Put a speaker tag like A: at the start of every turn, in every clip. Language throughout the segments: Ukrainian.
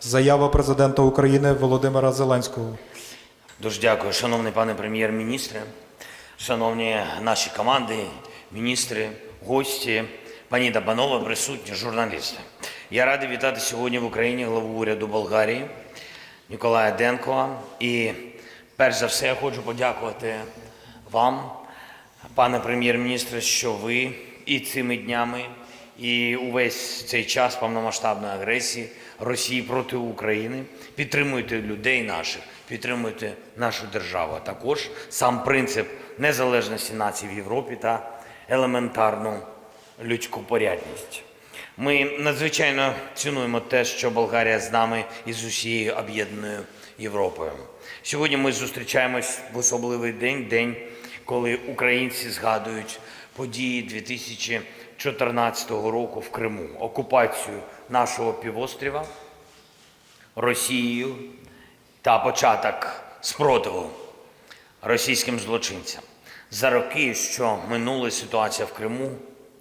A: Заява президента України Володимира Зеленського.
B: Дуже дякую, шановний пане прем'єр-міністре, шановні наші команди, міністри, гості, пані та панове, присутні, журналісти. Я радий вітати сьогодні в Україні главу уряду Болгарії Ніколая Денкова. І перш за все я хочу подякувати вам, пане прем'єр-міністре, що ви і цими днями, і увесь цей час повномасштабної агресії Росії проти України підтримуєте людей наших, підтримуєте нашу державу. А також сам принцип незалежності націй в Європі та елементарну людську порядність. Ми надзвичайно цінуємо те, що Болгарія з нами і з усією об'єднаною Європою. Сьогодні ми зустрічаємось в особливий день, день, коли українці згадують події 2014 року в Криму, окупацію нашого півострова Росією та початок спротиву російським злочинцям. За роки, що минула ситуація в Криму,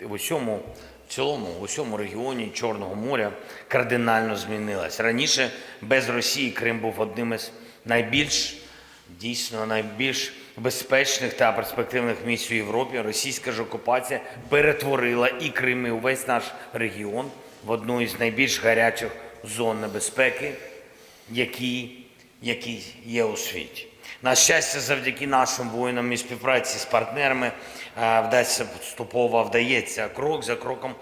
B: в усьому, в цілому, в усьому регіоні Чорного моря кардинально змінилась. Раніше без Росії Крим був одним із найбільш дійсно найбільш безпечних та перспективних місць у Європі. Російська ж окупація перетворила і Крим, і увесь наш регіон в одну із найбільш гарячих зон небезпеки, які, які є у світі. На щастя, завдяки нашим воїнам і співпраці з партнерами вдасться поступово вдається крок за кроком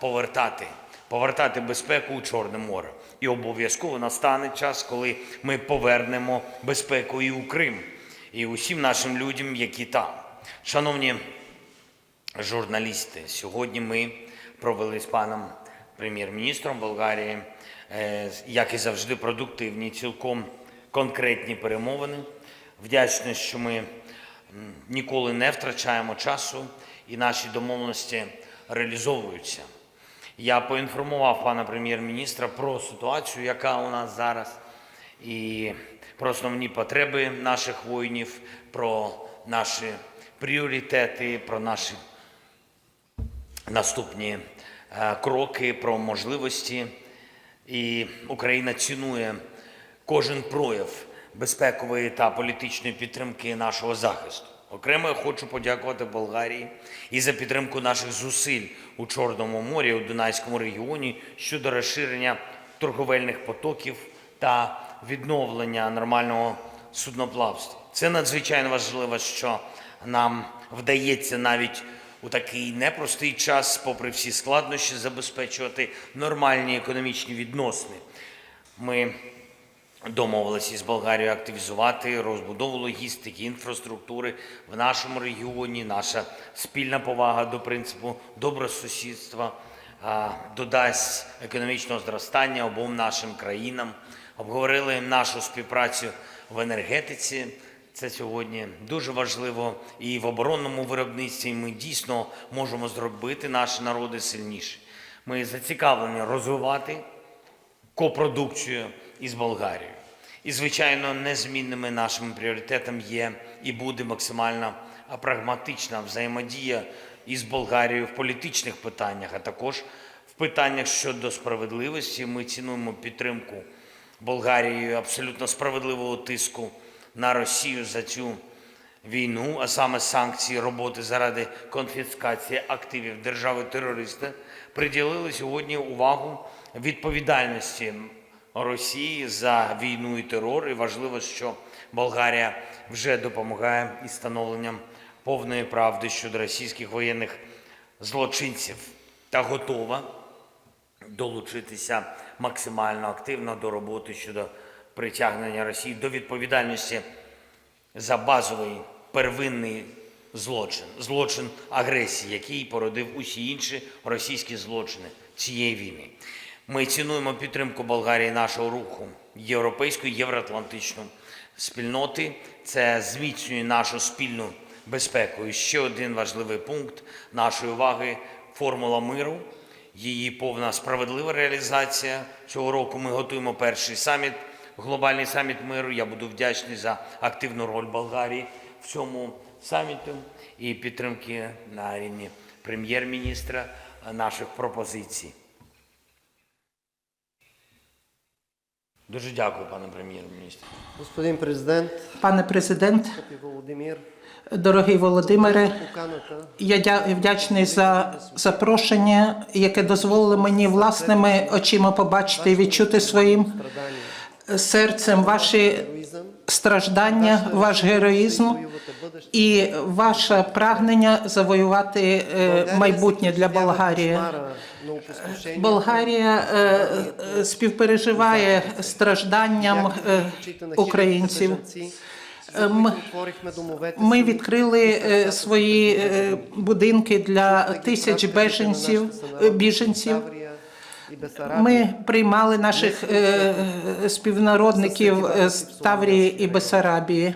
B: повертати, повертати безпеку у Чорне море. І обов'язково настане час, коли ми повернемо безпеку і у Крим, і усім нашим людям, які там. Шановні журналісти, сьогодні ми провели з паном прем'єр-міністром Болгарії, е, як і завжди, продуктивні, цілком конкретні перемовини. Вдячний, що ми ніколи не втрачаємо часу і наші домовленості реалізовуються. Я поінформував пана прем'єр-міністра про ситуацію, яка у нас зараз, і про основні потреби наших воїнів, про наші пріоритети, про наші наступні кроки, про можливості. І Україна цінує кожен прояв безпекової та політичної підтримки нашого захисту. Окремо я хочу подякувати Болгарії і за підтримку наших зусиль у Чорному морі, у Дунайському регіоні щодо розширення торговельних потоків та відновлення нормального судноплавства. Це надзвичайно важливо, що нам вдається навіть у такий непростий час, попри всі складнощі, забезпечувати нормальні економічні відносини. Ми домовилися із Болгарією активізувати розбудову логістики, інфраструктури в нашому регіоні. Наша спільна повага до принципу добросусідства додасть економічного зростання обом нашим країнам. Обговорили нашу співпрацю в енергетиці. Це сьогодні дуже важливо і в оборонному виробництві. Ми дійсно можемо зробити наші народи сильніші. Ми зацікавлені розвивати копродукцію із Болгарією. І, звичайно, незмінними нашими пріоритетами є і буде максимально прагматична взаємодія із Болгарією в політичних питаннях, а також в питаннях щодо справедливості. Ми цінуємо підтримку Болгарією абсолютно справедливого тиску на Росію за цю війну, а саме санкції роботи заради конфіскації активів держави-терориста, приділили сьогодні увагу відповідальності Росії за війну і терор. І важливо, що Болгарія вже допомагає із встановленням повної правди щодо російських воєнних злочинців та готова долучитися максимально активно до роботи щодо притягнення Росії до відповідальності за базовий первинний злочин, злочин агресії, який породив усі інші російські злочини цієї війни. Ми цінуємо підтримку Болгарії нашого руху європейської євроатлантичної спільноти. Це зміцнює нашу спільну безпеку. І ще один важливий пункт нашої уваги формула миру. Її повна справедлива реалізація. Цього року ми готуємо перший саміт, глобальний саміт миру. Я буду вдячний за активну роль Болгарії в цьому саміті і підтримки на рівні прем'єр-міністра наших пропозицій. Дуже дякую, пане прем'єр-міністр.
C: Господин президент,
D: Пане президент,
C: Володимир,
D: дорогий Володимире, я вдячний за запрошення, яке дозволило мені власними очима побачити і відчути своїм серцем ваші
C: героизъм,
D: страждання, ваш героїзм
C: воювате бъдеще.
D: і ваше прагнення завоювати е, майбутнє для Болгарії.
C: Кошмара на опустошение,
D: Болгарія е, е, співпереживає стражданням
C: бяхме
D: е,
C: в очите на хилядите
D: українців.
C: бежанци, за
D: Ми-
C: които отворихме домовете
D: Ми
C: си,
D: відкрили е, свої е, будинки для
C: да ги
D: тисяч
C: пратите на
D: беженців,
C: нашите
D: е,
C: сънародници
D: біженців. Ми приймали наших е, е, співнародників е, з Таврії і Бесарабії.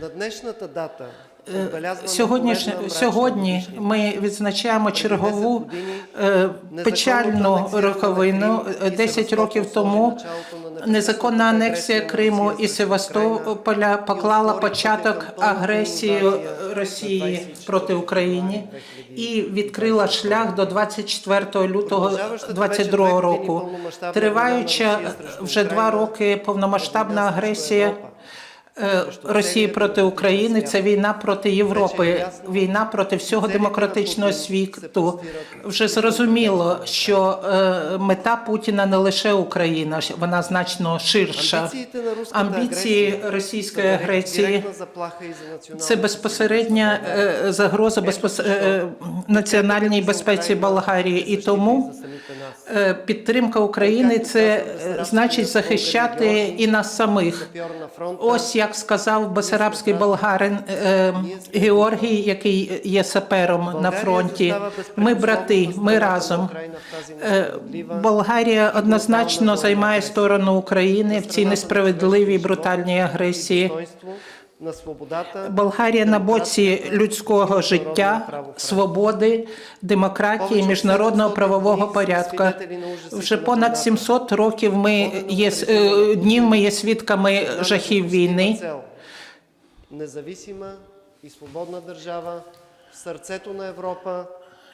C: На днешната дата отбелязваме
D: Сьогоднішня
C: поредна мрачна
D: сьогодні
C: годишнина.
D: ми відзначаємо чергову
C: 10 години
D: е,
C: незаконното
D: печальну
C: анексиране на
D: роковину.
C: Крим і
D: 10 років
C: Севастополь
D: тому
C: сложи началото на
D: незаконна
C: непрекъсната
D: анексія
C: агресія на
D: Криму
C: Росія
D: і
C: срещу
D: Севастополя
C: Україна
D: поклала
C: і
D: початок
C: отворить пътя към
D: агресії
C: пълната інвазія
D: Росії
C: 24
D: проти України і відкрила шлях до 24 лютого
C: Продовжаващата
D: 22
C: вече две
D: року.
C: години повномащабна
D: Триваюча
C: війна на Росія срещу
D: вже два
C: Україна,
D: роки повномасштабна
C: війна срещу
D: агресія. Е, Росії проти України це війна проти Європи, війна проти всього демократичного світу. Вже зрозуміло, що е, мета Путіна не лише Україна, вона значно ширша. Амбіції російської агресії це безпосередня е, загроза безпос... національній безпеці Болгарії, і тому підтримка України це значить захищати і нас самих. Ось як сказав басарабський болгарин е, Георгій, який є сапером на фронті. Ми брати, ми разом. Е, Болгарія однозначно займає сторону України в цій несправедливій брутальній агресії.
C: На свободата,
D: Болгарія на боці людського життя, свободи, демократії, міжнародного правового порядку. Вже понад 700 років ми є е, днів. Ми є свідками жахів війни.
C: Независима і свободна держава в сърцето на Європа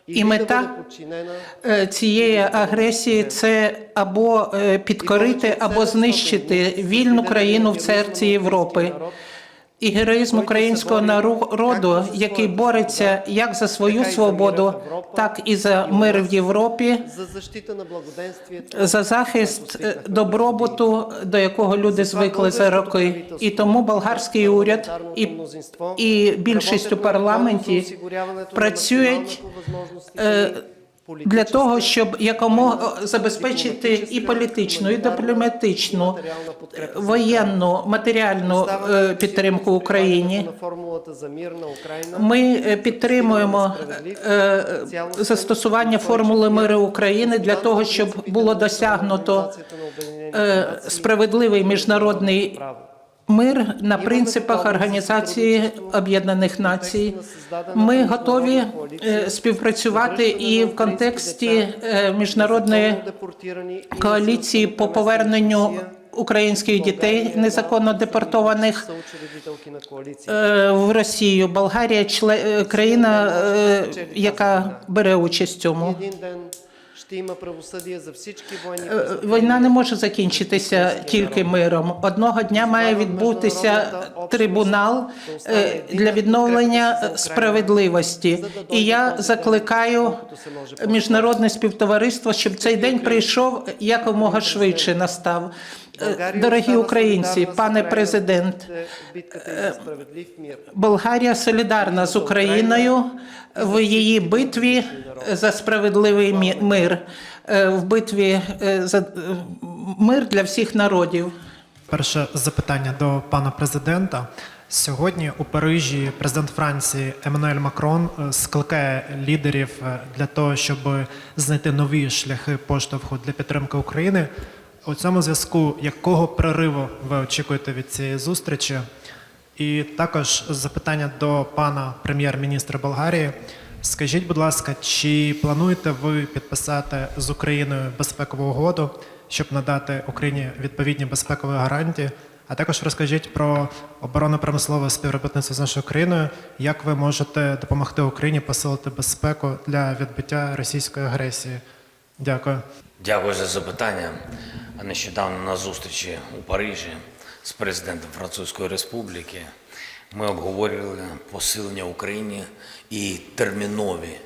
C: і,
D: мета Е, цієї агресії це або е, підкорити, або знищити вільну країну в серці Європи. І героїзм українського народу, який бореться як за свою свободу, так і за мир в Європі,
C: за
D: захист е, добробуту, до якого люди звикли за роки. І тому болгарський уряд і, і більшість у парламенті працюють для того, щоб якомога забезпечити і політичну, і дипломатичну, е, воєнну, матеріальну е, підтримку Україні. Ми е, підтримуємо е, застосування формули миру України для того, щоб було досягнуто е, справедливий міжнародний. Мир на принципах Організації Об'єднаних Націй. Ми готові е, співпрацювати і в контексті е, міжнародної коаліції по поверненню українських дітей незаконно депортованих е, в Росію. Болгарія чле- е, країна, яка бере участь в цьому.
C: Ще има правосъдие за всички военни
D: Е, Війна не може закінчитися тільки миром. Одного дня має відбутися трибунал е, для відновлення справедливості. І я закликаю міжнародне співтовариство, щоб цей день прийшов якомога швидше настав. Е, Дорогі українці, пане президент,
C: мир.
D: Болгарія солідарна з Україною в її битві за справедливий мир, е, в битві е, за е, мир для всіх народів.
E: Перше запитання до пана президента. Сьогодні у Парижі президент Франції Еммануель Макрон е, скликає лідерів е, для того, щоб знайти нові шляхи поштовху для підтримки України. У цьому зв'язку якого прориву ви очікуєте від цієї зустрічі? І також запитання до пана прем'єр-міністра Болгарії. Скажіть, будь ласка, чи плануєте ви підписати з Україною безпекову угоду, щоб надати Україні відповідні безпекові гарантії? А також розкажіть про оборонно-промислове співробітництво з нашою країною, як ви можете допомогти Україні посилити безпеку для відбиття російської агресії? Дякую.
B: Дякую за запитання. Нещодавно на зустрічі у Парижі з президентом Французької Республіки ми обговорювали посилення Україні і термінові,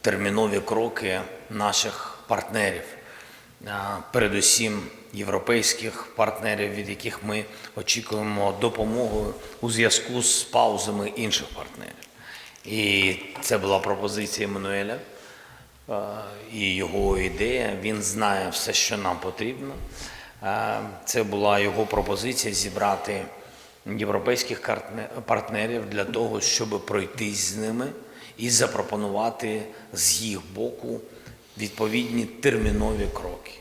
B: термінові кроки наших партнерів, передусім європейських партнерів, від яких ми очікуємо допомоги у зв'язку з паузами інших партнерів. І це була пропозиція Еммануеля і його ідея. Він знає все, що нам потрібно. Е, Це була його пропозиція зібрати європейських партнерів для того, щоб пройтись з ними і запропонувати з їх боку відповідні термінові кроки.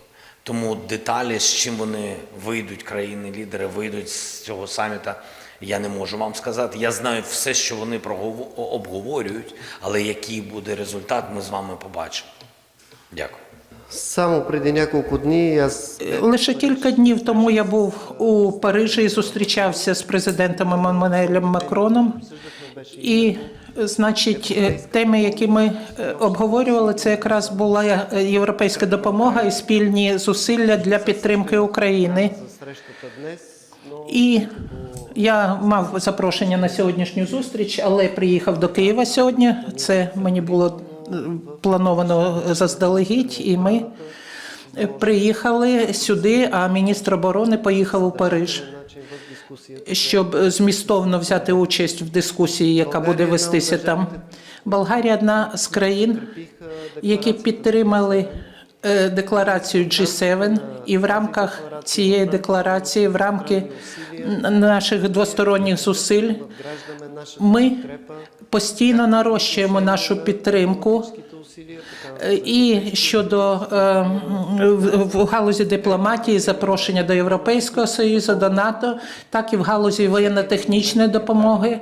B: Тому деталі, з чим вони вийдуть, країни-лідери вийдуть з цього саміта, я не можу вам сказати. Я знаю все, що вони обговорюють, але який буде результат, ми з вами побачимо. Дякую.
C: Само преди няколко дни аз
D: Лише кілька днів тому я був у Парижі і зустрічався з президентом Еммануелем Макроном. І, значить, е, теми, які ми е, обговорювали, це якраз була е, європейська допомога і спільні зусилля для підтримки України.
C: но
D: І я мав запрошення на сьогоднішню зустріч, але приїхав до Києва сьогодні. Це мені було е, плановано заздалегідь, і ми приїхали сюди. А міністр оборони поїхав у Париж, щоб змістовно взяти участь в дискусії, яка буде вестися там. Болгарія одна з країн, які підтримали декларацію G7, і в рамках цієї декларації, в рамки наших двосторонніх зусиль, ми постійно нарощуємо нашу підтримку е, і щодо е, в галузі дипломатії, запрошення до Європейського союзу, до НАТО, так і в галузі воєнно-технічної допомоги.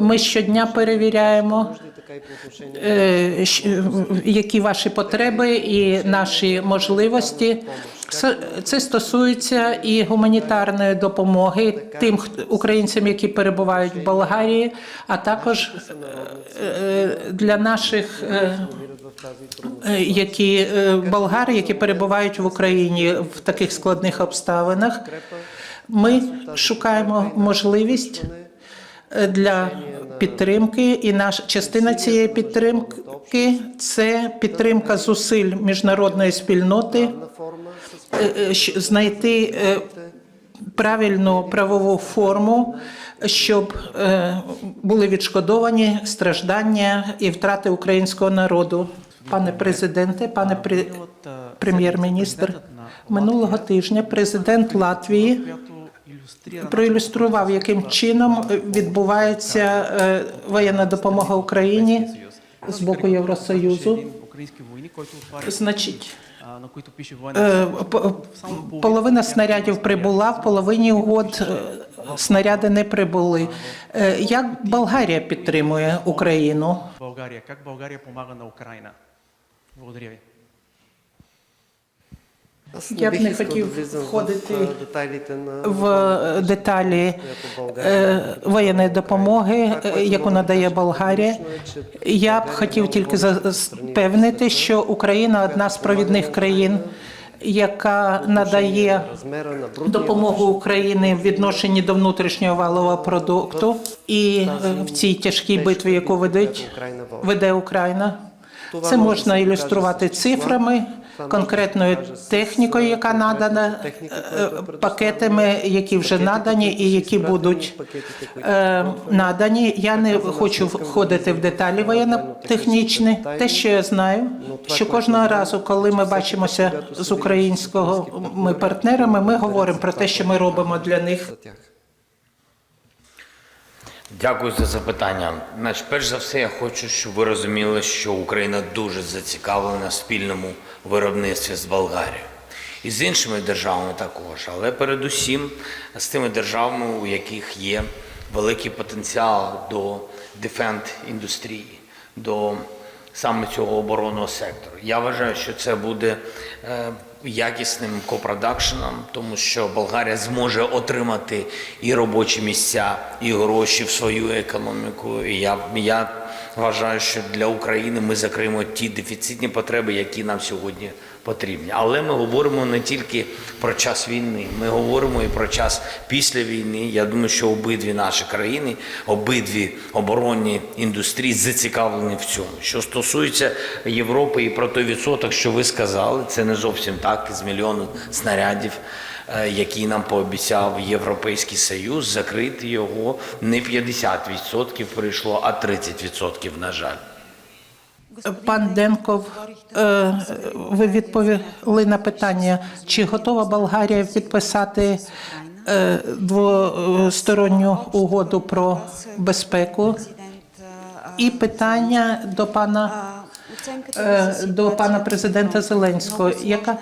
D: Ми щодня перевіряємо. Е, щ- які ваші потреби і наші можливості. Це- стосується і гуманітарної допомоги тим українцям, які перебувають в Болгарії, а також е, для наших е, е, які е, болгари, які перебувають в Україні в таких складних обставинах. Ми шукаємо можливість е, для підтримки, і наша частина цієї підтримки це підтримка зусиль міжнародної спільноти, е, е, знайти е, правильну правову форму, щоб е, були відшкодовані страждання і втрати українського народу. Пане президенте, пане пре- прем'єр-міністр, минулого тижня президент Латвії проілюстрував, яким чином відбувається е, воєнна допомога Україні з боку Євросоюзу. Значить, е, половина снарядів прибула, в половині угод е, снаряди не прибули. Як Болгарія підтримує Україну?
F: България. Как България помага на ви.
C: Аз
D: Я б не хотів входити
C: в на
D: В е, деталі е, воєнної допомоги, е, яку надає Болгарія. Я б хотів тільки запевнити, що Україна одна з провідних країн, яка надає допомогу Україні в відношенні до внутрішнього валового продукту і е, в цій тяжкій битві, яку ведуть веде Україна. Це можна ілюструвати цифрами, конкретною технікою, яка надана, е, пакетами, які вже надані і які будуть е, надані. Я не хочу входити в деталі воєнно-технічні. Те, що я знаю, що кожного разу, коли ми бачимося з українськими партнерами, ми говоримо про те, що ми робимо для них.
B: Дякую за запитання. Значить, перш за все, я хочу, щоб ви розуміли, що Україна дуже зацікавлена в спільному виробництві з Болгарією. І з іншими державами також, але передусім з тими державами, у яких є великий потенціал до дефенд індустрії, до саме цього оборонного сектору. Я вважаю, що це буде е, якісним копродакшеном, тому що Болгарія зможе отримати і робочі місця, і гроші в свою економіку. І я, я вважаю, що для України ми закриємо ті дефіцитні потреби, які нам сьогодні потрібні. Але ми говоримо не тільки про час війни, ми говоримо і про час після війни. Я думаю, що обидві наші країни, обидві оборонні індустрії зацікавлені в цьому. Що стосується Європи і про той відсоток, що ви сказали, це не зовсім так. З мільйону снарядів, е, які нам пообіцяв Європейський Союз, закрити його не 50% прийшло, а 30%, на жаль.
D: Пан Денков, е, ви відповіли на питання, чи готова Болгарія підписати е, двосторонню угоду про безпеку? І питання до пана до пана президента Зеленського. Яка,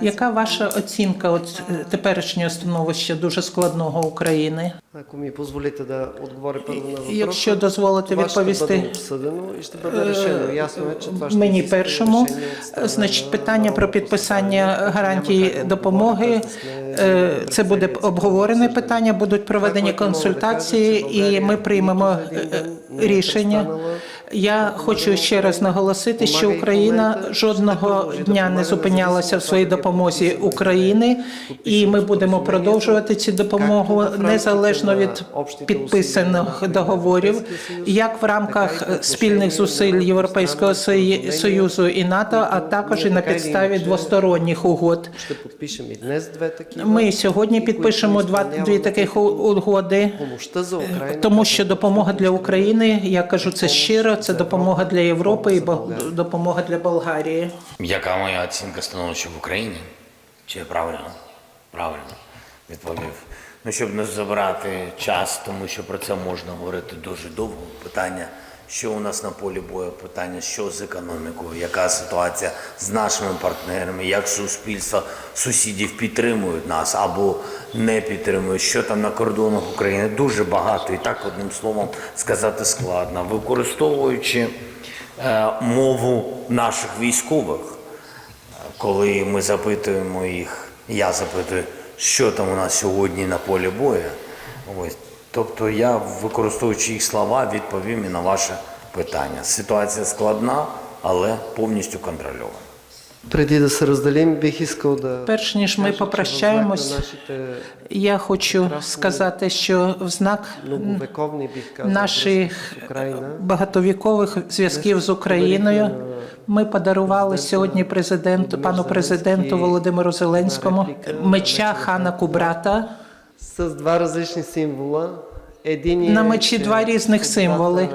D: яка ваша оцінка от е, теперішнього становища дуже складного України?
C: Ако ми позволите да отговоря първо на въпроса.
D: Якщо дозволите
C: това ще
D: відповісти.
C: бъде обсъдено і ще бъде решено. Ясно е, че това ще
D: Мені
C: изисква
D: першому,
C: решение от страна
D: значить,
C: на
D: питання про
C: Народното
D: підписання
C: събрание.
D: гарантій
C: Няма как да
D: допомоги.
C: отговоря, без да сме
D: е, Це буде
C: пред
D: обговорене
C: обсъждане.
D: питання, будуть проведені
C: Това, което мога да кажа,
D: консультації,
C: че
D: і
C: България
D: ми приймемо
C: нито за един
D: е,
C: ден не е
D: рішення. Я хочу ще раз наголосити, що Україна жодного дня не зупинялася в своїй допомозі України, і ми будемо продовжувати цю допомогу незалежно від підписаних договорів, як в рамках спільних зусиль Європейського Союзу і НАТО, а також і на підставі двосторонніх угод. Ми сьогодні підпишемо два дві таких угоди. Тому що допомога для України, я кажу це щиро, це допомога для Європи і допомога для Болгарії.
B: Яка моя оцінка становища в Україні? Чи правильно? Правильно відповів. Ну, щоб не забирати час, тому що про це можна говорити дуже довго. Питання, що у нас на полі бою, питання, що з економікою, яка ситуація з нашими партнерами, як суспільство сусідів підтримують нас або не підтримують, що там на кордонах України. Дуже багато і так одним словом сказати складно, використовуючи е, мову наших військових коли ми запитуємо їх, я запитую, що там у нас сьогодні на полі бою. Ось. Тобто я, використовуючи їх слова, відповім і на ваше питання. Ситуація складна, але повністю контрольована.
D: Перш ніж ми попрощаємось, Я хочу сказати, що в знак наших багатовікових зв'язків з Україною ми подарували сьогодні президенту, пану президенту Володимиру Зеленському меча хана Кубрата.
C: С два различни символа. Един
D: На мечі два різних символи.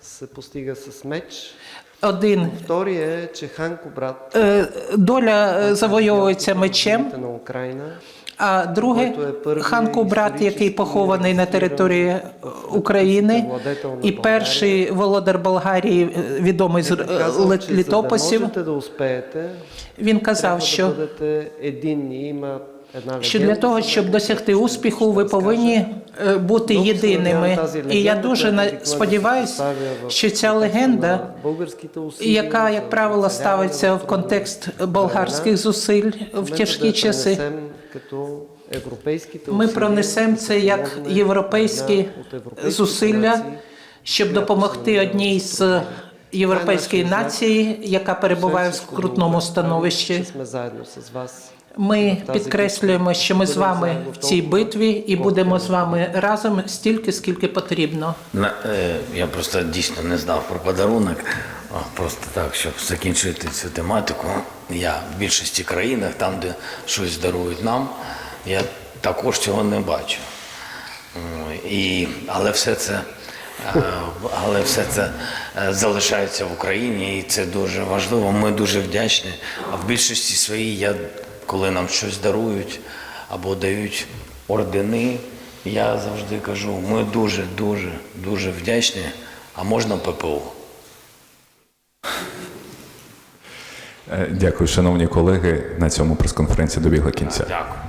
C: Се постига с меч.
D: Один
C: Втория е, че хан Кубрат
D: е, доля е, завойовується мечем, а друге хан Кубрат, який похований на території е, України, і перший володар Болгарії, е, відомий з е, літописів. Він казав, що що для того, щоб досягти успіху, ви повинні е, бути єдиними. І я дуже сподіваюся, що ця легенда, яка, як правило, ставиться
C: в
D: контекст болгарських зусиль в тяжкі часи. Ми пронесемо це як європейські зусилля, щоб допомогти одній з європейської нації, яка перебуває в скрутному становищі. Ми підкреслюємо, що ми з вами в цій битві і будемо з вами разом стільки, скільки потрібно.
B: На, е, я просто дійсно не знав про подарунок. Просто так, щоб закінчити цю тематику. Я в більшості країнах, там, де щось дарують нам, я також цього не бачу. І, але все це. е, Але все це е, залишається в Україні, і це дуже важливо. Ми дуже вдячні. А в більшості своїй, я, коли нам щось дарують або дають ордени, я завжди кажу, ми дуже, дуже, дуже вдячні, а можна ППО.
G: Е, Дякую, шановні колеги. На цьому прес-конференція добігла кінця.
B: Дякую.